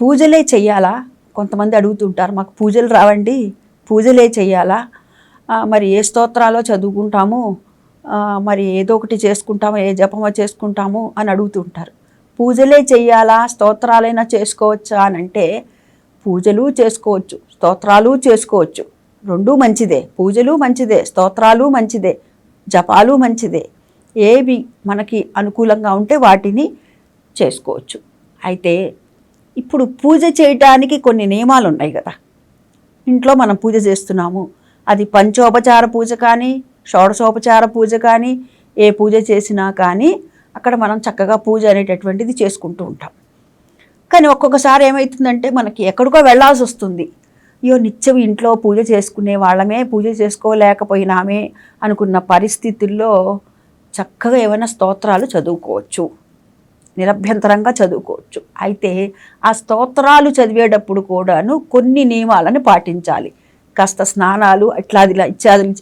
పూజలే చెయ్యాలా? కొంతమంది అడుగుతుంటారు మాకు పూజలు రావండి పూజలే చెయ్యాలా? మరి ఏ స్తోత్రాలో చదువుకుంటాము? మరి ఏదో ఒకటి చేసుకుంటాము ఏ జపమో చేసుకుంటాము అని అడుగుతుంటారు. పూజలే చెయ్యాలా? స్తోత్రాలైనా చేసుకోవచ్చా? అని అంటే పూజలు చేసుకోవచ్చు స్తోత్రాలు చేసుకోవచ్చు. రెండూ మంచిదే. పూజలు మంచిదే స్తోత్రాలు మంచిదే జపాలు మంచిదే. ఏవి మనకి అనుకూలంగా ఉంటే వాటిని చేసుకోవచ్చు. అయితే ఇప్పుడు పూజ చేయటానికి కొన్ని నియమాలు ఉన్నాయి కదా. ఇంట్లో మనం పూజ చేస్తున్నాము. అది పంచోపచార పూజ కానీ షోడశోపచార పూజ కానీ ఏ పూజ చేసినా కానీ అక్కడ మనం చక్కగా పూజ అనేటటువంటిది చేసుకుంటూ ఉంటాం. కానీ ఒక్కొక్కసారి ఏమవుతుందంటే మనకి ఎక్కడికో వెళ్ళాల్సి వస్తుంది. అయ్యో నిత్యం ఇంట్లో పూజ చేసుకునే వాళ్ళమే పూజ చేసుకోలేకపోయినామే అనుకున్న పరిస్థితుల్లో చక్కగా ఏమైనా స్తోత్రాలు చదువుకోవచ్చు. నిరభ్యంతరంగా చదువుకోవచ్చు. అయితే ఆ స్తోత్రాలు చదివేటప్పుడు కూడాను కొన్ని నియమాలను పాటించాలి. కాస్త స్నానాలు ఇట్లాది ఇలా ఇత్యాదులు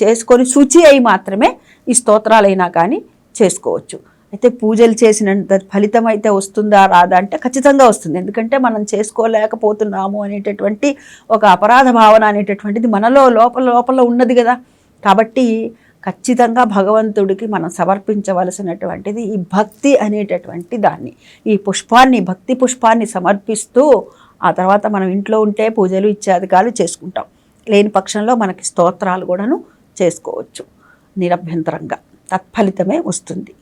చేసుకొని శుచి అయి మాత్రమే ఈ స్తోత్రాలైనా కానీ చేసుకోవచ్చు. అయితే పూజలు చేసినంత ఫలితం అయితే వస్తుందా రాదా అంటే ఖచ్చితంగా వస్తుంది. ఎందుకంటే మనం చేసుకోలేకపోతున్నాము అనేటటువంటి ఒక అపరాధ భావన అనేటటువంటిది మనలో లోపల లోపల ఉన్నది కదా. కాబట్టి ఖచ్చితంగా భగవంతుడికి మనం సమర్పించవలసినటువంటిది ఈ భక్తి అనేటటువంటి దాన్ని ఈ పుష్పాన్ని భక్తి పుష్పాన్ని సమర్పిస్తూ ఆ తర్వాత మనం ఇంట్లో ఉంటే పూజలు ఇత్యాదికాలు చేసుకుంటాం. లేని పక్షంలో మనకి స్తోత్రాలు కూడాను చేసుకోవచ్చు. నిరభ్యంతరంగా తత్ఫలితమే వస్తుంది.